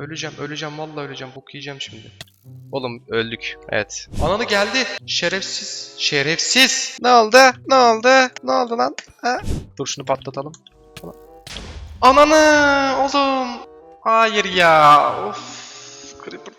Öleceğim, öleceğim, vallahi öleceğim. Bok yiyeceğim şimdi. Oğlum öldük. Evet. Ananı geldi. Şerefsiz. Şerefsiz. Ne oldu? Ne oldu? Ne oldu lan? Ha? Dur şunu patlatalım. Ananı oğlum. Hayır ya. Of.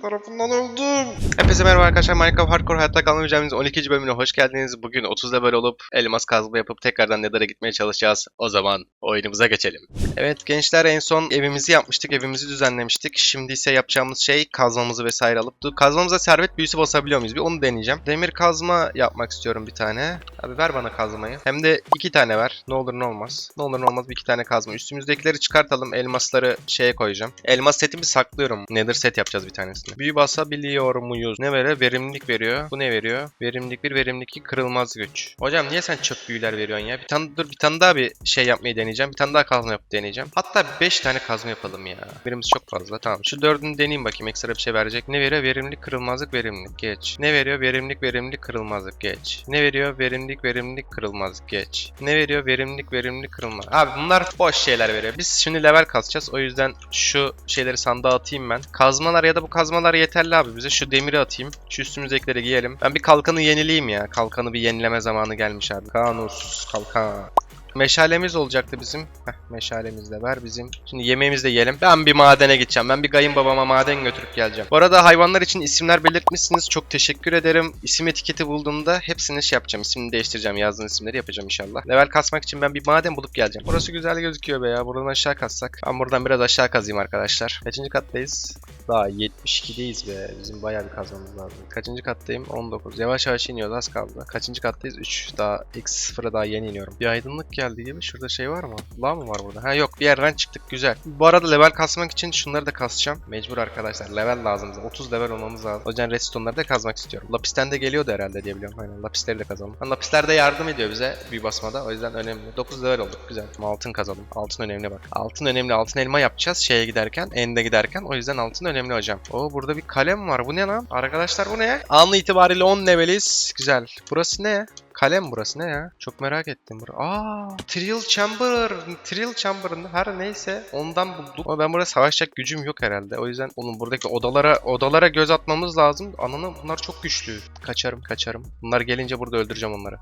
Tarafından öldüm. Hepinize merhaba arkadaşlar. Minecraft Hardcore Hayatta Kalma Mücadelemiz 12. bölümüne hoş geldiniz. Bugün 30 level olup elmas kazma yapıp tekrardan Nether'a gitmeye çalışacağız. O zaman oyunumuza geçelim. Evet gençler en son evimizi yapmıştık. Evimizi düzenlemiştik. Şimdi ise yapacağımız şey kazmamızı vesaire alıp kazmamıza servet büyüsü basabiliyor muyuz? Bir onu deneyeceğim. Demir kazma yapmak istiyorum bir tane. Abi ver bana kazmayı. Hem de iki tane ver. Ne olur ne olmaz. Ne olur ne olmaz bir iki tane kazma. Üstümüzdekileri çıkartalım. Elmasları şeye koyacağım. Elmas setimi saklıyorum. Nether set yapacağız bir tanesini. Büyü basabiliyor muyuz? Ne veriyor? Verimlilik veriyor. Bu ne veriyor? Verimlilik bir, verimlilik iki, kırılmaz güç. Hocam niye sen çöp büyüler veriyorsun ya? Bir tane dur bir tane daha bir şey yapmayı deneyeceğim. Bir tane daha kazma yapıp deneyeceğim. Hatta 5 tane kazma yapalım ya. Birimiz çok fazla. Tamam. Şu dördünü deneyeyim bakayım. Ekstra bir şey verecek. Ne veriyor? Verimlilik, kırılmazlık, verimlilik. Geç. Ne veriyor? Verimlilik, verimlilik, kırılmazlık. Geç. Ne veriyor? Verimlilik, verimlilik, kırılmazlık. Geç. Ne veriyor? Verimlilik, verimlilik, kırılmaz. Abi bunlar boş şeyler veriyor. Biz şimdi level kasacağız. O yüzden şu şeyleri sandığa atayım ben. Kazmalar ya da bu kazmalar yeterli abi bize. Şu demiri atayım. Şu üstümüzdekileri giyelim. Ben bir kalkanı yenileyim ya. Kalkanı bir yenileme zamanı gelmiş abi. Kanus kalkan. Meşalemiz olacaktı bizim. Heh, meşalemiz de ver bizim. Şimdi yemeğimizi de yiyelim. Ben bir madene gideceğim. Ben bir kayınbabama maden götürüp geleceğim. Bu arada hayvanlar için isimler belirtmişsiniz. Çok teşekkür ederim. İsim etiketi bulduğumda hepsini şey yapacağım. İsmini değiştireceğim. Yazdığınız isimleri yapacağım inşallah. Level kasmak için ben bir maden bulup geleceğim. Burası güzel gözüküyor be ya. Buradan aşağı kassak. Ben buradan biraz aşağı kazayım arkadaşlar. Kaçıncı kattayız? Daha 72'deyiz be. Bizim bayağı bir kazmamız lazım. Kaçıncı kattayım? 19. Yavaş yavaş iniyoruz az kaldı. Kaçıncı kattayız? 3. Daha X0'a daha yeni iniyorum. Bir aydınlık geldi gibi. Şurada şey var mı? Lav mı var burada? Ha yok bir yerden çıktık güzel. Bu arada level kasmak için şunları da kasacağım. Mecbur arkadaşlar. Level lazım bize. 30 level olmamız lazım. O yüzden redstone'ları da kazmak istiyorum. Lapisten de geliyordu herhalde diye biliyorum. Aynen lapisleri de kazalım. Ha, lapisler de yardım ediyor bize büyü basmada. O yüzden önemli. 9 level olduk. Güzel. Altın kazalım. Altın önemli bak. Altın önemli. Altın elma yapacağız şeye giderken. Ende giderken. O yüzden altın önemli hocam. Oo burada bir kalem var. Bu ne lan? Arkadaşlar bu ne? Anlı itibariyle 10 leveliz. Güzel. Burası ne? Kalem burası ne ya? Çok merak ettim. Bur Aa, Trill Chamber. Trill Chamber'ın her neyse ondan bulduk. Ama ben burada savaşacak gücüm yok herhalde. O yüzden onun buradaki odalara odalara göz atmamız lazım. Ananı bunlar çok güçlü. Kaçarım kaçarım. Bunlar gelince burada öldüreceğim onları.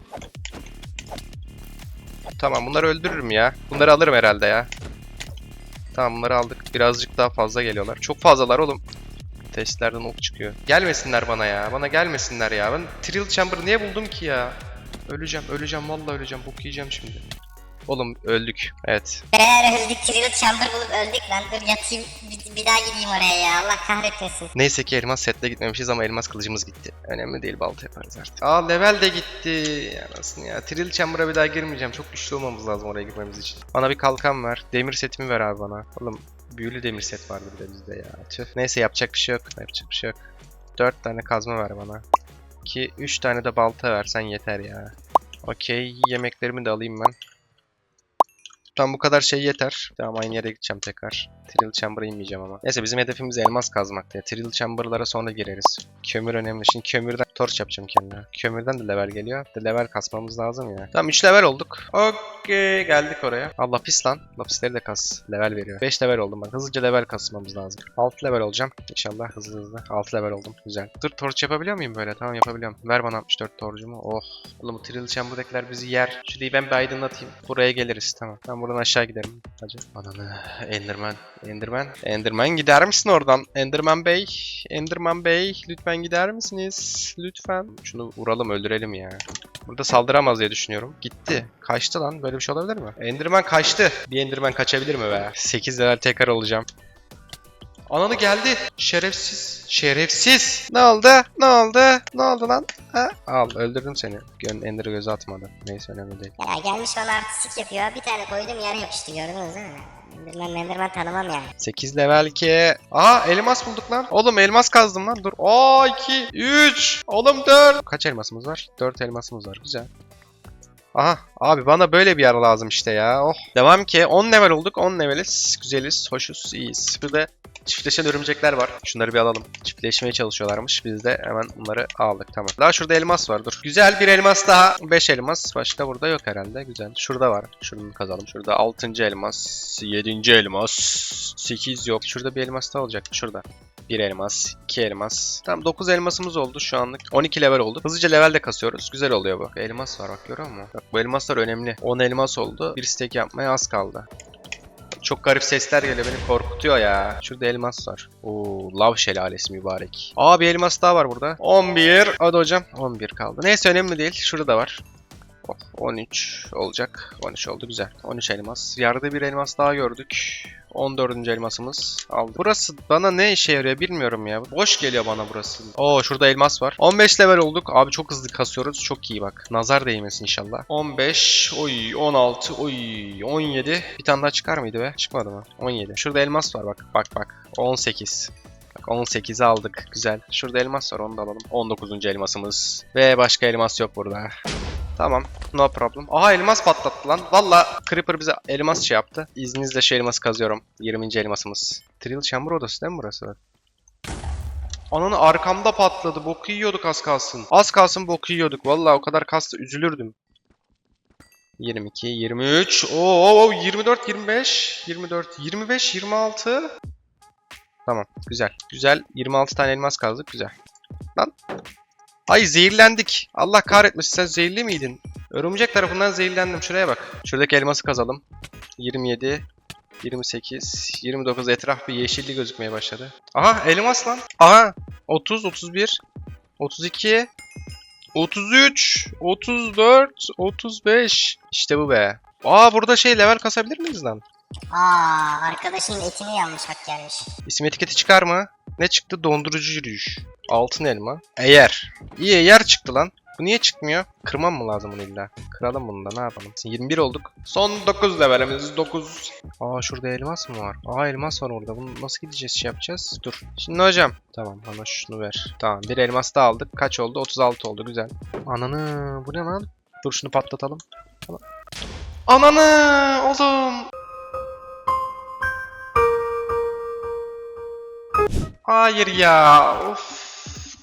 Tamam bunları öldürürüm ya. Bunları alırım herhalde ya. Tamam bunları aldık. Birazcık daha fazla geliyorlar. Çok fazlalar oğlum. Testlerden ok çıkıyor. Gelmesinler bana ya. Bana gelmesinler ya. Ben Trill Chamber niye buldum ki ya? Öleceğim, öleceğim. Vallahi öleceğim. Bok yiyeceğim şimdi. Oğlum öldük. Evet. Beraber öldük, Trill Chamber bulup öldük lan. Dur yatayım, bir, bir daha gideyim oraya ya. Allah kahretmesin. Neyse ki elmas setle gitmemişiz ama elmas kılıcımız gitti. Önemli değil balta yaparız artık. Aa level de gitti. Anasını ya. Trill Chamber'a bir daha girmeyeceğim. Çok güçlü olmamız lazım oraya girmemiz için. Bana bir kalkan ver. Demir setimi ver abi bana. Oğlum büyülü demir set vardı bir de bizde ya. Tüh. Neyse yapacak bir şey yok. Yapacak bir şey yok. 4 tane kazma ver bana. 2 3 tane de balta versen yeter ya. Okey. Yemeklerimi de alayım ben. Tam bu kadar şey yeter. Tamam aynı yere gideceğim tekrar. Trill Chamber'a inmeyeceğim ama. Neyse bizim hedefimiz elmas kazmak ya. Trill Chamber'lara sonra gireriz. Kömür önemli. Şimdi kömürden torç yapacağım kendime. Kömürden de level geliyor. De level kasmamız lazım ya. Tamam 3 level olduk. Okey geldik oraya. Aa lapis lan. Lapisleri de kas. Level veriyor. 5 level oldum ben. Hızlıca level kasmamız lazım. 6 level olacağım. İnşallah hızlı hızlı. 6 level oldum. Güzel. Dur torç yapabiliyor muyum böyle? Tamam yapabiliyorum. Ver bana 64 torcumu. Oh. Oğlum bu Trill Chamber'dakiler bizi yer. Şurayı ben bir aydınlatayım. Buraya geliriz. Tamam. Ben buradan aşağı giderim. Hacı. Ananı. Enderman. Enderman. Enderman gider misin oradan? Enderman Bey. Enderman Bey. Lütfen gider misiniz? Lütfen. Şunu vuralım öldürelim ya. Burada saldıramaz diye düşünüyorum. Gitti. Kaçtı lan. Böyle bir şey olabilir mi? Enderman kaçtı. Bir Enderman kaçabilir mi be? 8 level tekrar olacağım. Ananı geldi. Şerefsiz. Şerefsiz. Ne oldu? Ne oldu? Ne oldu lan? Ha? Al öldürdüm seni. Gön Ender'ı göze atmadı. Neyse önemli değil. Ya gelmiş bana artistik yapıyor. Bir tane koydum yere yapıştı gördünüz değil mi? Enderman Enderman tanımam yani. 8 level ki. Aa elmas bulduk lan. Oğlum elmas kazdım lan. Dur. Aa 2, 3. Oğlum 4. Kaç elmasımız var? 4 elmasımız var. Güzel. Aha abi bana böyle bir yer lazım işte ya. Oh. Devam ki 10 level olduk. 10 leveliz. Güzeliz. Hoşuz. iyiyiz. Bir de Çiftleşen örümcekler var. Şunları bir alalım. Çiftleşmeye çalışıyorlarmış. Biz de hemen bunları aldık. Tamam. Daha şurada elmas var. Dur. Güzel bir elmas daha. 5 elmas. Başka burada yok herhalde. Güzel. Şurada var. Şunu kazalım. Şurada 6. elmas. 7. elmas. 8 yok. Şurada bir elmas daha olacak. Şurada. 1 elmas, 2 elmas. Tamam 9 elmasımız oldu şu anlık. 12 level oldu. Hızlıca level de kasıyoruz. Güzel oluyor bu. Elmas var bak görüyor musun? Bak bu elmaslar önemli. 10 elmas oldu. Bir stack yapmaya az kaldı. Çok garip sesler geliyor beni korkutuyor ya. Şurada elmas var. Oo, lav şelalesi mübarek. Aa bir elmas daha var burada. 11. Hadi hocam. 11 kaldı. Neyse önemli değil. Şurada da var. Of, 13 olacak. 13 oldu güzel. 13 elmas. Yarıda bir elmas daha gördük. 14. elmasımız aldı. Burası bana ne işe yarıyor bilmiyorum ya. Boş geliyor bana burası. Oo şurada elmas var. 15 level olduk. Abi çok hızlı kasıyoruz. Çok iyi bak. Nazar değmesin inşallah. 15. Oy 16. Oy 17. Bir tane daha çıkar mıydı be? Çıkmadı mı? 17. Şurada elmas var bak. Bak bak. 18. Bak 18'i aldık. Güzel. Şurada elmas var onu da alalım. 19. elmasımız. Ve başka elmas yok burada. Tamam. No problem. Aha elmas patlattı lan. Valla Creeper bize elmas şey yaptı. İzninizle şu elması kazıyorum. 20. elmasımız. Trill Chamber odası değil mi burası? Ananı arkamda patladı. Boku yiyorduk az kalsın. Az kalsın boku yiyorduk. Valla o kadar kastı üzülürdüm. 22, 23, oo 24, 25, 24, 25, 26. Tamam, güzel. Güzel. 26 tane elmas kazdık. Güzel. Lan. Ay zehirlendik. Allah kahretmesin sen zehirli miydin? Örümcek tarafından zehirlendim. Şuraya bak. Şuradaki elması kazalım. 27, 28, 29 etraf bir yeşilli gözükmeye başladı. Aha elmas lan. Aha 30, 31, 32, 33, 34, 35. İşte bu be. Aa burada şey level kasabilir miyiz lan? Aa arkadaşının etini yanmış hak gelmiş. İsim etiketi çıkar mı? Ne çıktı? Dondurucu yürüyüş. Altın elma. Eğer. İyi eğer çıktı lan. Bu niye çıkmıyor? Kırmam mı lazım bunu illa? Kıralım bunu da ne yapalım? 21 olduk. Son 9 levelimiz 9. Aa şurada elmas mı var? Aa elmas var orada. Bunu nasıl gideceğiz şey yapacağız? Dur. Şimdi hocam. Tamam bana şunu ver. Tamam bir elmas da aldık. Kaç oldu? 36 oldu güzel. Ananı bu ne lan? Dur şunu patlatalım. Ananı oğlum. Hayır ya. Of.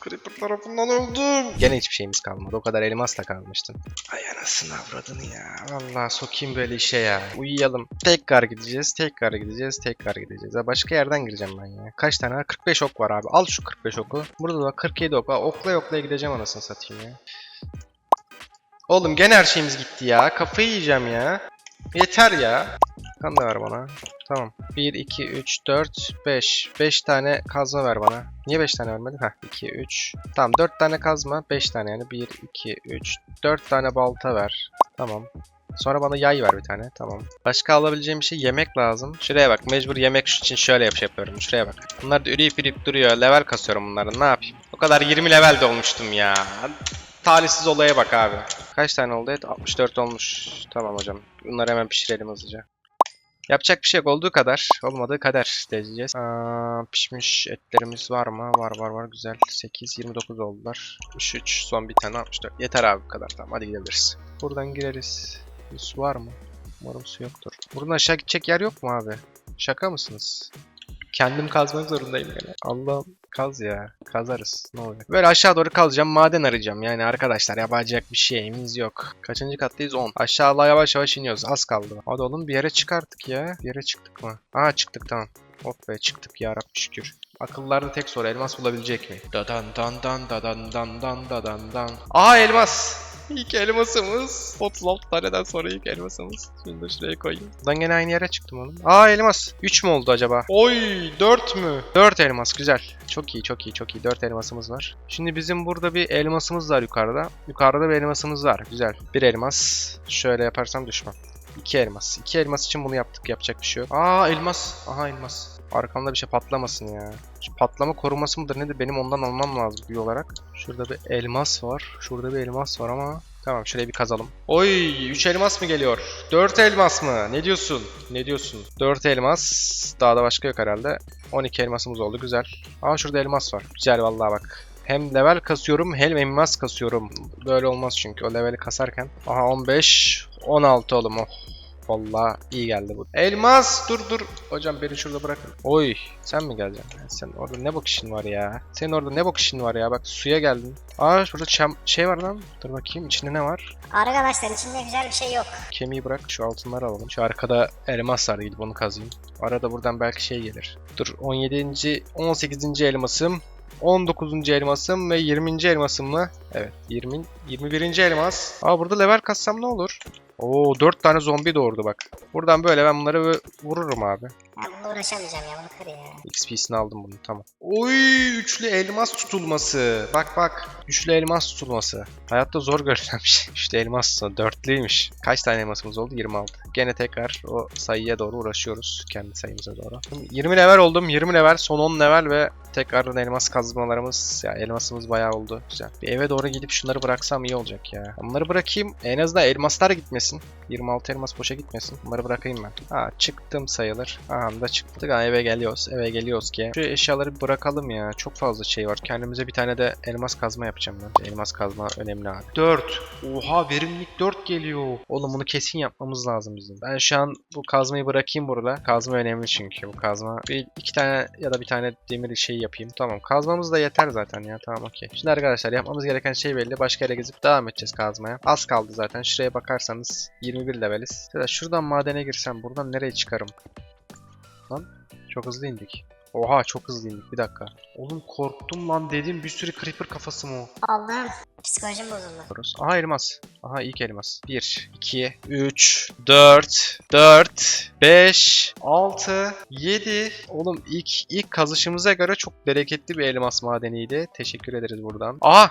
Creeper tarafından öldüm. Gene hiçbir şeyimiz kalmadı. O kadar elmasla kalmıştım. Ay anasını avradını ya. Vallahi sokayım böyle işe ya. Uyuyalım. Tekrar gideceğiz. Tekrar gideceğiz. Tekrar gideceğiz. Ha, başka yerden gireceğim ben ya. Kaç tane var? 45 ok var abi. Al şu 45 oku. Burada da 47 ok var. Okla okla gideceğim anasını satayım ya. Oğlum gene her şeyimiz gitti ya. Kafayı yiyeceğim ya. Yeter ya. Kan da ver bana. Tamam. 1, 2, 3, 4, 5. 5 tane kazma ver bana. Niye 5 tane vermedin? Heh 2, 3. Tamam 4 tane kazma. 5 tane yani. 1, 2, 3, 4 tane balta ver. Tamam. Sonra bana yay ver bir tane. Tamam. Başka alabileceğim bir şey yemek lazım. Şuraya bak. Mecbur yemek için şöyle yap şey yapıyorum. Şuraya bak. Bunlar da üreyip üreyip duruyor. Level kasıyorum bunları. Ne yapayım? O kadar 20 level de olmuştum ya. Talihsiz olaya bak abi. Kaç tane oldu et? 64 olmuş. Tamam hocam. Bunları hemen pişirelim hızlıca. Yapacak bir şey yok. Olduğu kadar, olmadığı kadar diyeceğiz. Pişmiş etlerimiz var mı? Var var var. Güzel. 8, 29 oldular. 63, son bir tane 64. Yeter abi bu kadar. Tamam hadi gidebiliriz. Buradan gireriz. Bir su var mı? Umarım su yoktur. Buradan aşağı gidecek yer yok mu abi? Şaka mısınız? Kendim kazmak zorundayım yani. Allah'ım kaz ya. Kazarız. Ne oluyor? Böyle aşağı doğru kazacağım. Maden arayacağım. Yani arkadaşlar yapacak bir şeyimiz yok. Kaçıncı kattayız? 10. Aşağıya yavaş yavaş iniyoruz. Az kaldı. Hadi oğlum bir yere çıkarttık ya. Bir yere çıktık mı? Aa çıktık tamam. Hop be çıktık ya Rabbi şükür. Akıllarda tek soru elmas bulabilecek mi? Dadan dan dan dadan dan dan dadan dan. Aa elmas. İlk elmasımız. 36 taneden sonra ilk elmasımız. Şunu da şuraya koyayım. Buradan gene aynı yere çıktım oğlum. Aa elmas. 3 mü oldu acaba? Oy 4 mü? 4 elmas güzel. Çok iyi çok iyi çok iyi. 4 elmasımız var. Şimdi bizim burada bir elmasımız var yukarıda. Yukarıda bir elmasımız var. Güzel. Bir elmas. Şöyle yaparsam düşmem. İki elmas. İki elmas için bunu yaptık. Yapacak bir şey yok. Aa elmas. Aha elmas. Arkamda bir şey patlamasın ya. Şu patlama koruması mıdır nedir? Benim ondan almam lazım bir olarak. Şurada bir elmas var. Şurada bir elmas var ama Tamam şurayı bir kazalım. Oy 3 elmas mı geliyor? 4 elmas mı? Ne diyorsun? Ne diyorsun? 4 elmas. Daha da başka yok herhalde. 12 elmasımız oldu güzel. Aa şurada elmas var. Güzel vallahi bak. Hem level kasıyorum hem elmas kasıyorum. Böyle olmaz çünkü o leveli kasarken. Aha 15, 16 oğlum oh. Vallahi iyi geldi bu. Elmas dur dur. Hocam beni şurada bırakın. Oy sen mi geleceksin? Sen orada ne bak işin var ya? Senin orada ne bak işin var ya? Bak suya geldin. Aa şurada çam şey var lan. Dur bakayım içinde ne var? Arkadaşlar içinde güzel bir şey yok. Kemiği bırak şu altınları alalım. Şu arkada elmas var gidip onu kazayım. Arada buradan belki şey gelir. Dur 17. 18. elmasım. 19. elmasım ve 20. elmasım mı? Evet 20. 21. elmas. Aa burada level kassam ne olur? Oo 4 tane zombi doğurdu bak. Buradan böyle ben bunları vururum abi. Ben bununla uğraşamayacağım ya bunu kır ya. XP'sini aldım bunu tamam. Oy üçlü elmas tutulması. Bak bak. Üçlü elmas tutulması. Hayatta zor görülen bir şey. Üçlü elmas. Dörtlüymüş. Kaç tane elmasımız oldu? 26. Gene tekrar o sayıya doğru uğraşıyoruz. Kendi sayımıza doğru. 20 level oldum. 20 level. Son 10 level ve tekrardan elmas kazmalarımız. Ya elmasımız bayağı oldu. Güzel. Bir eve doğru gidip şunları bıraksam iyi olacak ya. Bunları bırakayım. En azından elmaslar gitmesin. 26 elmas boşa gitmesin. Bunları bırakayım ben. Ha çıktım sayılır. Aha da çıktık. Ha, eve geliyoruz. Eve geliyoruz ki. Şu eşyaları bırakalım ya. Çok fazla şey var. Kendimize bir tane de elmas kazma yapacağım ben. Elmas kazma önemli abi. 4. Oha verimlilik 4 geliyor. Oğlum bunu kesin yapmamız lazım bizim. Ben şu an bu kazmayı bırakayım burada. Kazma önemli çünkü bu kazma. Bir iki tane ya da bir tane demir şey yapayım. Tamam kazmamız da yeter zaten ya. Tamam okey. Şimdi arkadaşlar yapmamız gereken şey belli. Başka yere gezip devam edeceğiz kazmaya. Az kaldı zaten. Şuraya bakarsanız 21 leveliz. Ya da şuradan madene girsem buradan nereye çıkarım? Lan çok hızlı indik. Oha çok hızlı indik bir dakika. Oğlum korktum lan dedim bir sürü creeper kafası mı o? Allah'ım psikolojim bozuldu. Aha elmas. Aha ilk elmas. 1, 2, 3, 4, 4, 5, 6, 7. Oğlum ilk ilk kazışımıza göre çok bereketli bir elmas madeniydi. Teşekkür ederiz buradan. Aha!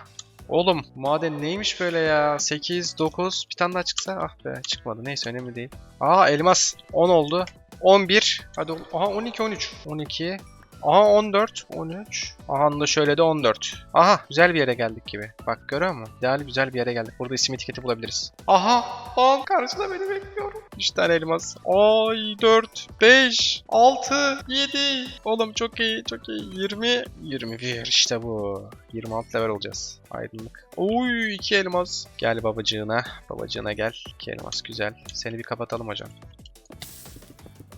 Oğlum maden neymiş böyle ya? 8, 9 bir tane daha çıksa ah be çıkmadı. Neyse önemli değil. Aa elmas 10 oldu. 11. Hadi aha 12 13. 12. Aha 14, 13. Aha da şöyle de 14. Aha güzel bir yere geldik gibi. Bak görüyor musun? İdeal güzel bir yere geldik. Burada isim etiketi bulabiliriz. Aha! Aa karşıda beni bekliyorum. 3 tane elmas. Ay 4, 5, 6, 7. Oğlum çok iyi, çok iyi. 20, 21 işte bu. 26 level olacağız. Aydınlık. Oy 2 elmas. Gel babacığına. Babacığına gel. 2 elmas güzel. Seni bir kapatalım hocam.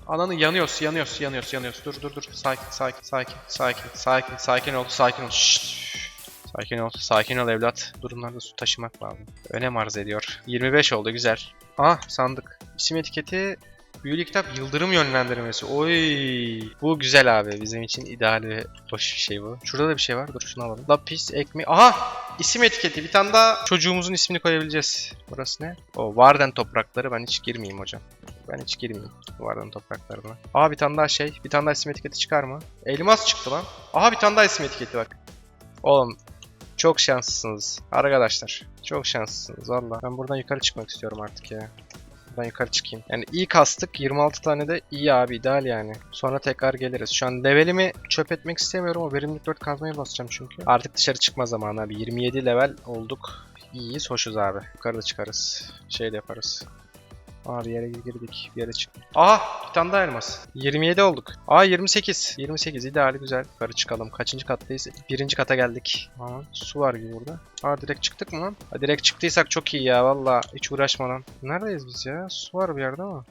Ananı yanıyoruz, yanıyoruz, yanıyoruz, yanıyoruz. Dur dur dur. Sakin, sakin, sakin, sakin, sakin, sakin ol, sakin ol. Şşt. Sakin ol, sakin ol evlat. Durumlarda su taşımak lazım. Önem arz ediyor. 25 oldu, güzel. Ah, sandık. İsim etiketi Büyülü kitap yıldırım yönlendirmesi. Oy, bu güzel abi. Bizim için ideal ve hoş bir şey bu. Şurada da bir şey var. Dur şunu alalım. Lapis, ekmeği. Aha! İsim etiketi. Bir tane daha çocuğumuzun ismini koyabileceğiz. Burası ne? O Varden toprakları. Ben hiç girmeyeyim hocam. Ben hiç girmeyeyim Varden topraklarına. Aha bir tane daha şey. Bir tane daha isim etiketi çıkar mı? Elmas çıktı lan. Aha bir tane daha isim etiketi bak. Oğlum çok şanslısınız arkadaşlar. Çok şanslısınız valla. Ben buradan yukarı çıkmak istiyorum artık ya. Buradan yukarı çıkayım. Yani iyi kastık. 26 tane de iyi abi ideal yani. Sonra tekrar geliriz. Şu an levelimi çöp etmek istemiyorum. O verimlilik 4 kazmaya basacağım çünkü. Artık dışarı çıkma zamanı abi. 27 level olduk. İyiyiz, hoşuz abi. Yukarıda çıkarız. Şey de yaparız. Aa bir yere girdik. Bir yere çıktık. Aa bir tane daha elmas. 27 olduk. Aa 28. 28 ideali güzel. Yukarı çıkalım. Kaçıncı kattayız? Birinci kata geldik. Aa su var gibi burada. Aa direkt çıktık mı lan? Aa, direkt çıktıysak çok iyi ya valla. Hiç uğraşmadan. Neredeyiz biz ya? Su var bir yerde ama.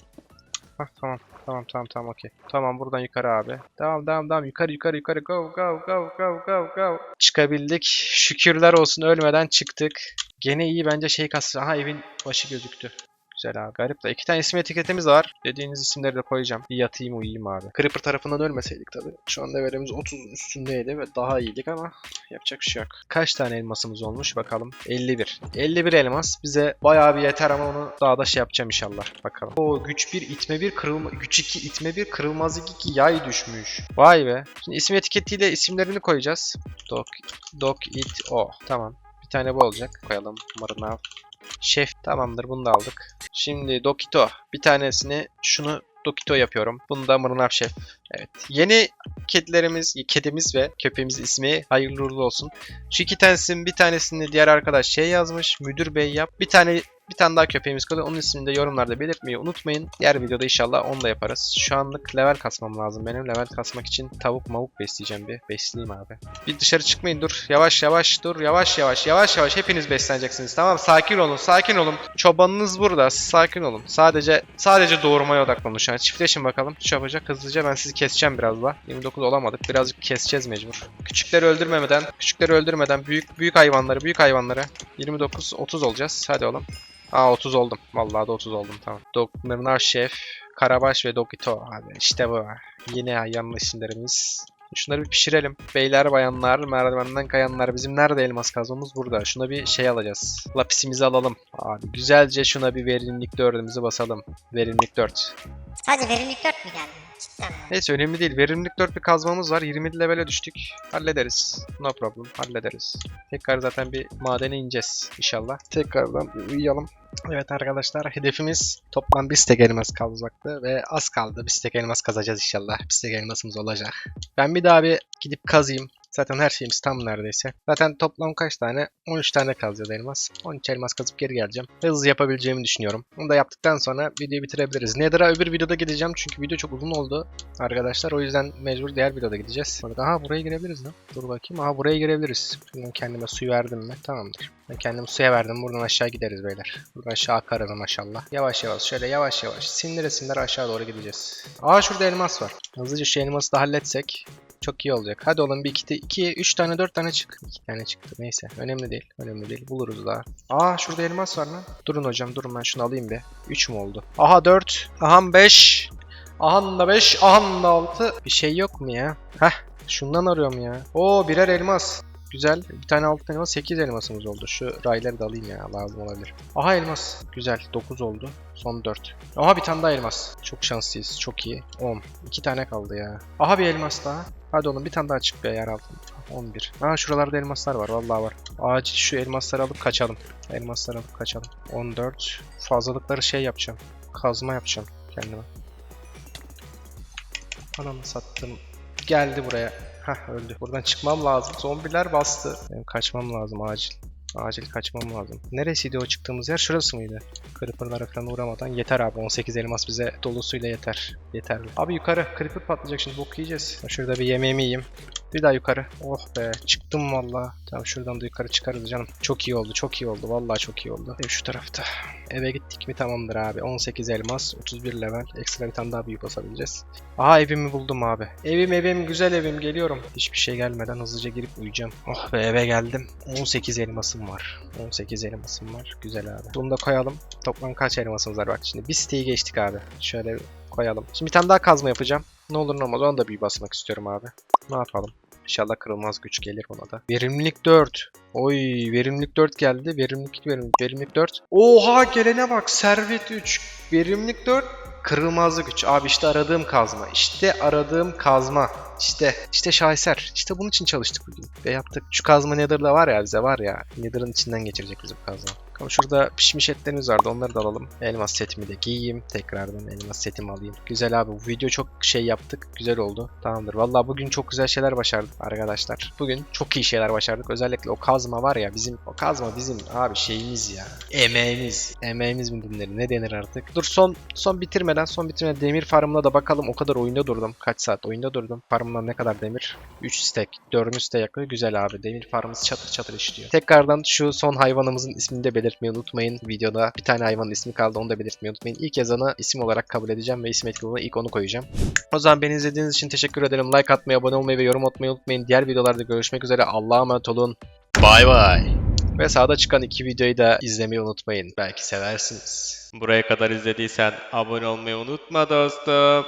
Hah tamam. Tamam tamam tamam okey. Tamam buradan yukarı abi. Tamam tamam tamam yukarı yukarı yukarı go go go go go go. Çıkabildik. Şükürler olsun ölmeden çıktık. Gene iyi bence şey kastı. Aha evin başı gözüktü. Güzel abi. Garip de. iki tane isim etiketimiz var. Dediğiniz isimleri de koyacağım. Bir yatayım uyuyayım abi. Creeper tarafından ölmeseydik tabii. Şu an levelimiz 30'un üstündeydi ve daha iyiydik ama yapacak bir şey yok. Kaç tane elmasımız olmuş bakalım. 51. 51 elmas bize bayağı bir yeter ama onu daha da şey yapacağım inşallah. Bakalım. O güç 1 itme 1 kırılma güç 2 itme 1 kırılmazlık 2 yay düşmüş. Vay be. Şimdi isim etiketiyle isimlerini koyacağız. Dok Dok it o. Tamam. Bir tane bu olacak. Koyalım. Marınav. Şef tamamdır bunu da aldık. Şimdi Dokito. Bir tanesini şunu Dokito yapıyorum. Bunu da Mırnav Şef. Evet. Yeni kedilerimiz, kedimiz ve köpeğimiz ismi hayırlı uğurlu olsun. Şu iki tanesinin bir tanesini diğer arkadaş şey yazmış. Müdür bey yap. Bir tane Bir tane daha köpeğimiz kalıyor. Onun ismini de yorumlarda belirtmeyi unutmayın. Diğer videoda inşallah onu da yaparız. Şu anlık level kasmam lazım. Benim level kasmak için tavuk mavuk besleyeceğim bir. Besleyeyim abi. Bir dışarı çıkmayın dur. Yavaş yavaş dur. Yavaş yavaş yavaş yavaş hepiniz besleneceksiniz. Tamam sakin olun sakin olun. Çobanınız burada. Sakin olun. Sadece sadece doğurmaya odaklanın şu an. Çiftleşin bakalım. Yapacak hızlıca ben sizi keseceğim biraz daha. 29 olamadık. Birazcık keseceğiz mecbur. Küçükleri öldürmemeden, küçükleri öldürmeden büyük büyük hayvanları, büyük hayvanları 29 30 olacağız. Hadi oğlum. Aa 30 oldum. Vallahi da 30 oldum tamam. Dog Mırnar Şef, Karabaş ve Dogito. Hadi işte bu. Yine yanlış isimlerimiz. Şunları bir pişirelim. Beyler bayanlar, merdivenden kayanlar. Bizim nerede elmas kazmamız? Burada. Şuna bir şey alacağız. Lapisimizi alalım. Abi güzelce şuna bir verimlilik dördümüzü basalım. Verimlilik 4. Sadece verimlilik 4 mü geldi? Cidden? Neyse önemli değil. Verimlilik 4 bir kazmamız var. 20 levele düştük. Hallederiz. No problem. Hallederiz. Tekrar zaten bir madene ineceğiz inşallah. Tekrardan uyuyalım. Evet arkadaşlar hedefimiz toplam bir stek elmas kalacaktı ve az kaldı. Bir stek elmas kazacağız inşallah. Bir stek elmasımız olacak. Ben bir daha bir gidip kazayım. Zaten her şeyimiz tam neredeyse. Zaten toplam kaç tane? 13 tane kazacağız elmas. 13 elmas kazıp geri geleceğim. Hızlı yapabileceğimi düşünüyorum. Bunu da yaptıktan sonra videoyu bitirebiliriz. Nether'a öbür videoda gideceğim çünkü video çok uzun oldu arkadaşlar. O yüzden mecbur diğer videoda gideceğiz. Aha buraya girebiliriz lan. Dur bakayım. Aha buraya girebiliriz. Şuradan kendime su verdim mi? Tamamdır. Ben kendime suya verdim. Buradan aşağı gideriz beyler. Buradan aşağı akarız maşallah. Yavaş yavaş şöyle yavaş yavaş. Sinire sinire aşağı doğru gideceğiz. Aa şurada elmas var. Hızlıca şu elması da halletsek. Çok iyi olacak. Hadi oğlum bir iki, iki, üç tane, dört tane çık. İki tane çıktı. Neyse. Önemli değil. Önemli değil. Buluruz daha. Aa şurada elmas var lan. Durun hocam. Durun ben şunu alayım bir. Üç mü oldu? Aha dört. Aha beş. Aha da beş. Aha da altı. Bir şey yok mu ya? Heh. Şundan arıyorum ya. Oo birer elmas. Güzel. Bir tane altın elmas 8 elmasımız oldu. Şu rayları da alayım ya lazım olabilir. Aha elmas. Güzel. 9 oldu. Son 4. Aha bir tane daha elmas. Çok şanslıyız. Çok iyi. 10. 2 tane kaldı ya. Aha bir elmas daha. Hadi oğlum bir tane daha çık be yer altın. 11. Aa şuralarda elmaslar var. Vallahi var. Acil şu elmasları alıp kaçalım. Elmasları alıp kaçalım. 14. Fazlalıkları şey yapacağım. Kazma yapacağım kendime. Ananı sattım. Geldi buraya. Hah öldü. Buradan çıkmam lazım. Zombiler bastı. Benim kaçmam lazım acil. Acil kaçmam lazım. Neresiydi o çıktığımız yer? Şurası mıydı? Creeper'lara falan uğramadan yeter abi. 18 elmas bize dolusuyla yeter. Yeterli. Abi yukarı. Creeper patlayacak şimdi. Bok yiyeceğiz. Şurada bir yemeğimi yiyeyim. Bir daha yukarı. Oh be. Çıktım valla. Tamam şuradan da yukarı çıkarız canım. Çok iyi oldu. Çok iyi oldu. Vallahi çok iyi oldu. Ev şu tarafta. Eve gittik mi tamamdır abi. 18 elmas. 31 level. Ekstra bir tane daha büyük basabileceğiz. Aha evimi buldum abi. Evim evim güzel evim geliyorum. Hiçbir şey gelmeden hızlıca girip uyuyacağım. Oh be eve geldim. 18 elmasım var. 18 elmasım var. Güzel abi. Bunu da koyalım. Toplam kaç elmasımız var bak şimdi. Bir siteyi geçtik abi. Şöyle koyalım. Şimdi bir tane daha kazma yapacağım. Ne olur ne olmaz onu da bir basmak istiyorum abi. Ne yapalım? İnşallah kırılmaz güç gelir ona da. Verimlilik 4. Oy verimlilik 4 geldi. Verimlilik verimlilik, verimlilik 4. Oha gelene bak. Servet 3. Verimlilik 4. Kırılmazlık güç. Abi işte aradığım kazma. İşte aradığım kazma. İşte, işte şaheser. İşte bunun için çalıştık bugün. Ve yaptık. Şu kazma Nether'da var ya bize var ya. Nether'ın içinden geçirecek bizi bu kazma. Ama şurada pişmiş etlerimiz vardı. Onları da alalım. Elmas setimi de giyeyim. Tekrardan elmas setimi alayım. Güzel abi. Bu video çok şey yaptık. Güzel oldu. Tamamdır. Vallahi bugün çok güzel şeyler başardık arkadaşlar. Bugün çok iyi şeyler başardık. Özellikle o kazma var ya bizim o kazma bizim abi şeyimiz ya. Emeğimiz. Emeğimiz mi denir? Ne denir artık? Dur son son bitirmeden son bitirmeden demir farmına da bakalım. O kadar oyunda durdum. Kaç saat oyunda durdum. Farmımdan ne kadar demir? 3 stack. 4. stack yakıyor. Güzel abi. Demir farmımız çatır çatır işliyor. Tekrardan şu son hayvanımızın ismini de belirtmeyi unutmayın. Videoda bir tane hayvanın ismi kaldı. Onu da belirtmeyi unutmayın. İlk yazanı isim olarak kabul edeceğim ve isim etiketine ilk onu koyacağım. O zaman beni izlediğiniz için teşekkür ederim. Like atmayı, abone olmayı ve yorum atmayı unutmayın. Diğer videolarda görüşmek üzere. Allah'a emanet olun. Bay bay. Ve sağda çıkan iki videoyu da izlemeyi unutmayın. Belki seversiniz. Buraya kadar izlediysen abone olmayı unutma dostum.